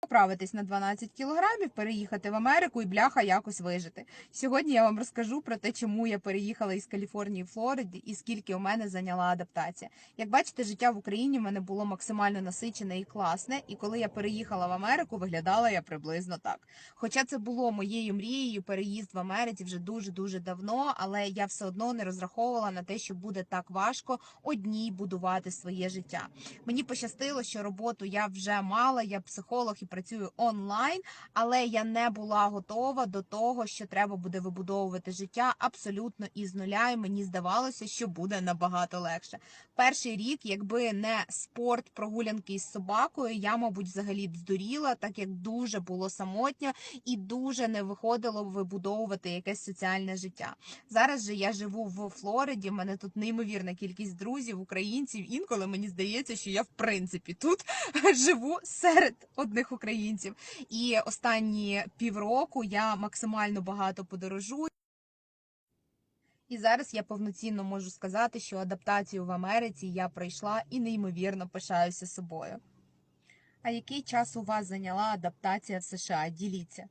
Поправитись на 12 кілограмів, переїхати в Америку і бляха якось вижити. Сьогодні я вам розкажу про те, чому я переїхала із Каліфорнії в Флориді і скільки у мене зайняла адаптація. Як бачите, життя в Україні в мене було максимально насичене і класне. І коли я переїхала в Америку, виглядала я приблизно так. Хоча це було моєю мрією переїзд в Америці вже дуже дуже давно, але я все одно не розраховувала на те, що буде так важко одній будувати своє життя. Мені пощастило, що роботу я вже мала. Я психолог і працюю онлайн, але я не була готова до того, що треба буде вибудовувати життя абсолютно із нуля. І мені здавалося, що буде набагато легше. Перший рік, якби не спорт, прогулянки із собакою, я, мабуть, взагалі б здуріла, так як дуже було самотньо і дуже не виходило вибудовувати якесь соціальне життя. Зараз же я живу в Флориді. в мене тут неймовірна кількість друзів, українців. Інколи мені здається, що я в принципі тут живу серед одних українців. І останні півроку я максимально багато подорожую. І зараз я повноцінно можу сказати, що адаптацію в Америці я пройшла і неймовірно пишаюся собою. А який час у вас зайняла адаптація в США? Діліться.